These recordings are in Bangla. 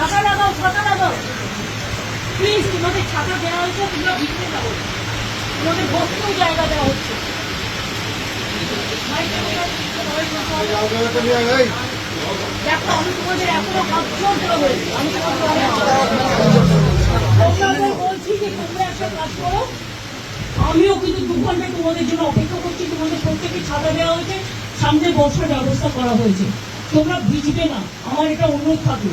ছাতা লাগাও ছাতা লাগাও। প্লিজ তোমাদের ছাতা দেওয়া হয়েছে তোমরা ভিতরে যাব তোমাদের বসতেও জায়গা দেওয়া হচ্ছে। দেখো আমি তোমাদের এখনও হাত জোর করে বলছি আমি তোমাদের বলছি যে তোমরা একটা কাজ করো। আমিও কিন্তু দু তোমাদের জন্য অপেক্ষা করছি। তোমাদের প্রত্যেকে ছাতা দেওয়া হয়েছে। সামনে বসার ব্যবস্থা করা হয়েছে। তোমরা ভিজবে না। আমার এটা অনুরোধ থাকল।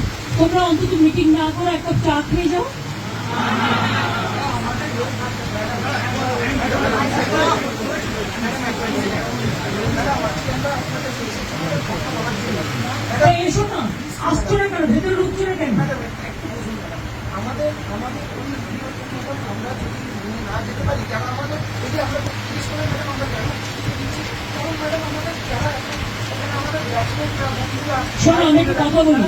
তোমরা অন্তত মিটিং না করে একটা চা খেয়ে যাও। এসো না। আসছো না কেন? ভেতরে ঢুকছো না কেন? আমাদের আমাদের ওই আমরা যদি না যেতে পারি কেন আমাদের যদি আমরা জিজ্ঞেস করে ম্যাডাম আমরা কেন দিচ্ছি? তখন ম্যাডাম আমাদের যারা আমাদের শোনো আমি একটা কথা বলি।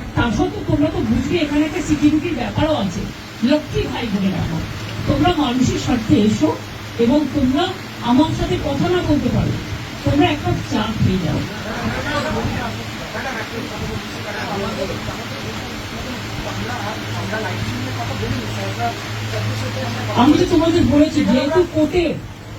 তা সত্ত্বেও তোমরা তো বুঝবে এখানে একটা সিকিউরিটির ব্যাপারও আছে। লক্ষ্মী ভাই বোনের আমার তোমরা মানুষের স্বার্থে এসো এবং তোমরা আমার সাথে কথা না বলতে পারো। তোমরা একটা চা খেয়ে যাও আমি তো তোমাদের বলেছি, যেহেতু কোর্টে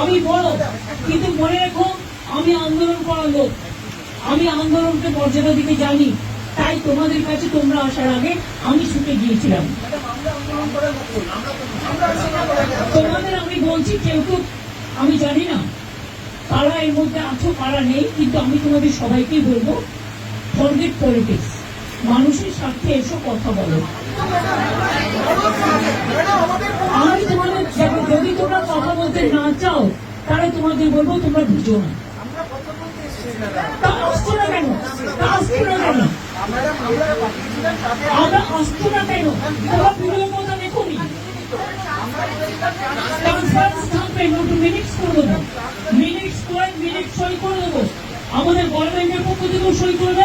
আমি বড়, কিন্তু মনে রেখো, আমি আন্দোলন করা লোক। আমি আন্দোলনকে মর্যাদা দিতে জানি তাই তোমাদের কাছে তোমরা আসার আগে আমি ছুটে গিয়েছিলাম। তোমাদের আমি বলছি, কেউ তো, আমি জানি না। কারা এর মধ্যে আছো কারা নেই, কিন্তু আমি তোমাদের সবাইকেই বলব ফরগেট পলিটিক্স মানুষের স্বার্থে এসো, কথা বলো। তোমাদের বলব তোমরা বুঝো না। আমরা কথা বলতে এসেছি ম্যাডাম তা আসছো না কেন? তা না কেন? আমরা আসছো না কেন? তোমরা কথা কনফারেন্স থাকবে মিনিটস করে দেবো। মিনিটস করে মিনিট সই করে দেবো। আমাদের গভর্নমেন্টের পক্ষ থেকেও সই করবে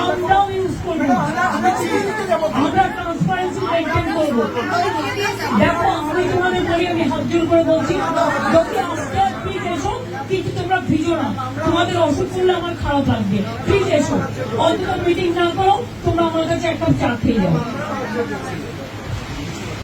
আমরাও ইউজ করব আমরা ট্রান্সপারেন্সি মেনটেন করব। দেখো আমি তোমাদের বলি আমি হাত জোর করে বলছি যদি প্লিজ এসো কিন্তু তোমরা ভিজো না। তোমাদের অসুখ করলে আমার খারাপ লাগবে। প্লিজ এসো। অন্তত মিটিং না করো তোমরা আমার কাছে একটা চা খেয়ে যাও।